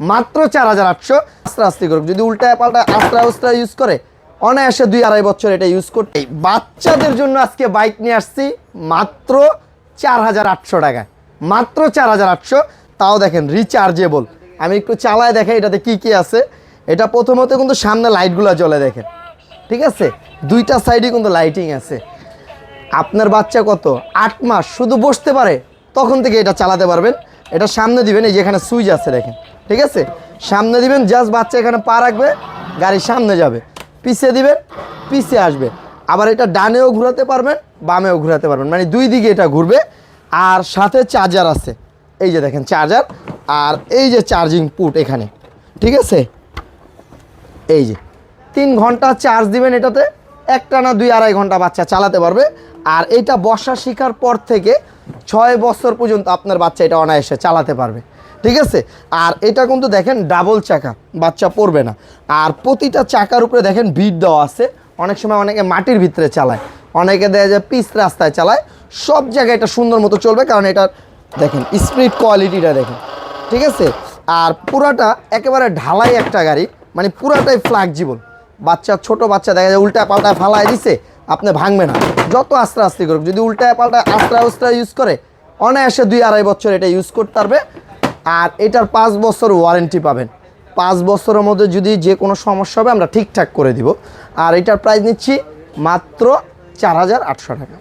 মাত্র চার হাজার আটশো আস্তে আস্তে করুক। যদি উল্টায় পাল্টা আস্ত্রা উস্ত্রা ইউজ করে, অনায়াসে দুই আড়াই বছর এটা ইউজ করতে। বাচ্চাদের জন্য আজকে বাইক নিয়ে আসছি মাত্র চার হাজার আটশো টাকায়। মাত্র চার হাজার আটশো। তাও দেখেন রিচার্জেবল আমি একটু চালায় দেখাই এটাতে কি কি আছে। এটা প্রথমত কিন্তু সামনে লাইটগুলো জ্বলে দেখেন। ঠিক আছে? দুইটা সাইডে কিন্তু লাইটিং আছে। আপনার বাচ্চা কত? আট মাস। শুধু বসতে পারে, তখন থেকে এটা চালাতে পারবেন। এটা সামনে দিবেন, এই যেখানে সুইচ আছে দেখেন। ঠিক আছে? সামনে দিবেন জাস্ট বাচ্চা এখানে পা রাখবে, গাড়ির সামনে যাবে। পিছিয়ে দিবেন, পিছিয়ে আসবে। আবার এটা ডানেও ঘোরাতে পারবেন, বামেও ঘোরাতে পারবেন। মানে দুই দিকে এটা ঘুরবে। আর সাথে চার্জার আছে। এই যে দেখেন চার্জার আর এই যে চার্জিং পুট এখানে। ঠিক আছে? এই যে। তিন ঘণ্টা চার্জ দিবেন এটাতে। একটা না দুই আড়াই ঘণ্টা বাচ্চা চালাতে পারবে। আর এটা বসা শেখার পর থেকে ছয় বছর পর্যন্ত আপনার বাচ্চা এটা অনায়াসে চালাতে পারবে। ঠিক আছে? আর এটা কিন্তু দেখেন ডাবল চাকা, বাচ্চা পড়বে না। আর প্রতিটা চাকার উপরে দেখেন বিট দেওয়া আছে। অনেক সময় অনেকে মাটির ভিতরে চালায়, অনেকে দেখা যায় পিস রাস্তায় চালায়। সব জায়গায় এটা সুন্দর মতো চলবে কারণ এটা দেখেন স্পিড কোয়ালিটিটা দেখেন, ঠিক আছে? আর পুরাটা একেবারে ঢালাই একটা গাড়ি মানে পুরাটাই ফ্লাক্সিবল বাচ্চা, ছোট বাচ্চা দেখা যায় উল্টা পাল্টায় ফালায় দিছে, আপনি ভাঙবে না। যত আস্তে আস্তে করুক, যদি উল্টায় পাল্টায় আস্তে আস্তে ইউজ করে, অনায়াসে দুই আড়াই বছর এটা ইউজ করতে পারবে। আর এটার পাঁচ বছর ওয়ারেন্টি পাবেন। পাঁচ বছরের মধ্যে যদি যে কোনো সমস্যা হবে, আমরা ঠিকঠাক করে দিব। আর এটার প্রাইস নিচ্ছি মাত্র চার হাজার আটশো টাকা।